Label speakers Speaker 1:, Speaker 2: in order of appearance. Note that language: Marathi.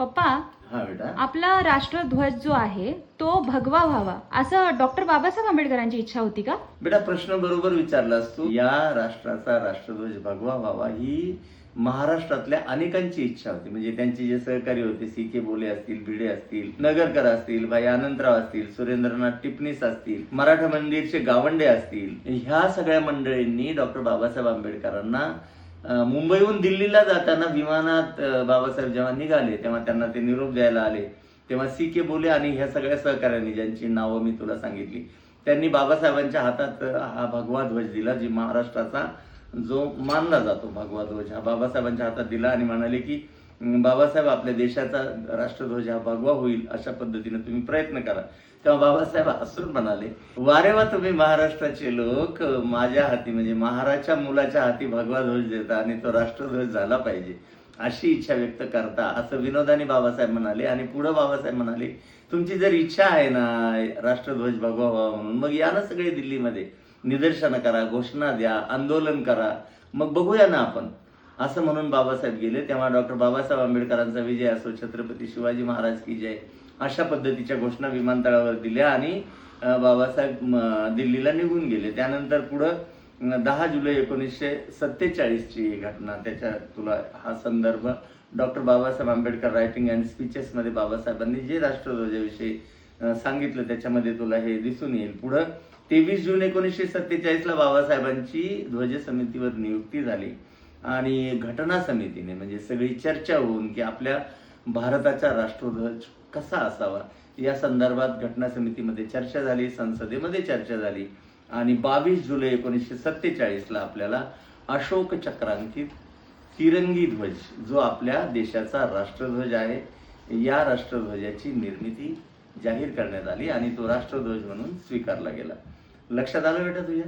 Speaker 1: पप्पा
Speaker 2: हा बेटा.
Speaker 1: आपला राष्ट्रध्वज जो आहे तो भगवा व्हावा. असं डॉक्टर बाबासाहेब आंबेडकरांची इच्छा होती का?
Speaker 2: बेटा प्रश्न बरोबर विचारलास तू. या राष्ट्राचा राष्ट्रध्वज भगवा व्हावा ही महाराष्ट्रातल्या अनेकांची इच्छा होती. म्हणजे त्यांचे जे सहकारी होते सी के बोले असतील भिडे असतील नगरकर असतील भाई अनंतराव असतील सुरेंद्रनाथ टिपणीस असतील मराठा मंदिरचे गावंडे असतील ह्या सगळ्या मंडळींनी डॉक्टर बाबासाहेब आंबेडकरांना मुंबईहून दिल्लीला जाताना विमानात बाबासाहेब जेव्हा निघाले. तेव्हा त्यांना ते निरोप द्यायला आले. तेव्हा सी के बोले आणि ह्या सगळ्या सहकार्यांनी ज्यांची नावं मी तुला सांगितली त्यांनी बाबासाहेबांच्या हातात हा भगवा ध्वज दिला जी महाराष्ट्राचा जो मानला जातो भगवा ध्वज. हा बाबासाहेबांच्या हातात दिला आणि म्हणाले की बाबासाहेब आपल्या देशाचा राष्ट्रध्वज हा भगवा होईल अशा पद्धतीने तुम्ही प्रयत्न करा. तेव्हा बाबासाहेब हसून म्हणाले वारे वा तुम्ही महाराष्ट्राचे लोक माझ्या हाती म्हणजे महाराजच्या मुलाच्या हाती भगवा ध्वज देता आणि तो राष्ट्रध्वज झाला पाहिजे. अशी इच्छा व्यक्त करता असं विनोदाने बाबासाहेब म्हणाले आणि पुढे बाबासाहेब म्हणाले तुमची जर इच्छा आहे ना राष्ट्रध्वज भगवा व्हावा म्हणून मग या ना सगळे दिल्लीमध्ये. निदर्शनं करा घोषणा द्या आंदोलन करा. मग बघूया ना आपण. असं म्हणून बाबासाहेब गेले. तेव्हा डॉक्टर बाबासाहेब आंबेडकरांचा विजय असो छत्रपती शिवाजी महाराज की जय अशा पद्धतीच्या घोषणा विमानतळावर दिल्या आणि बाबासाहेब दिल्लीला निघून गेले. त्यानंतर पुढं दहा जुलै एकोणीसशे सत्तेचाळीसची ही घटना. त्याच्या तुला हा संदर्भ doctor Babasaheb Ambedkar writing and स्पीचेसमध्ये बाबासाहेबांनी जे राष्ट्रध्वजाविषयी सांगितलं त्याच्यामध्ये तुला हे दिसून येईल. पुढं तेवीस जून एकोणीसशे सत्तेचाळीसला बाबासाहेबांची ध्वज समितीवर नियुक्ती झाली. आणि घटना समितीने म्हणजे सगळी चर्चा होऊन की आपल्या भारताचा राष्ट्रध्वज कसा असावा या संदर्भात घटना समितीमध्ये चर्चा झाली संसदेमध्ये चर्चा झाली आणि बावीस जुलै एकोणीसशे सत्तेचाळीसला आपल्याला अशोक चक्रांकित तिरंगी ध्वज जो आपल्या देशाचा राष्ट्रध्वज आहे या राष्ट्रध्वजाची निर्मिती जाहीर करण्यात आली आणि तो राष्ट्रध्वज म्हणून स्वीकारला गेला. लक्षात आलं बेटा तुझ्या?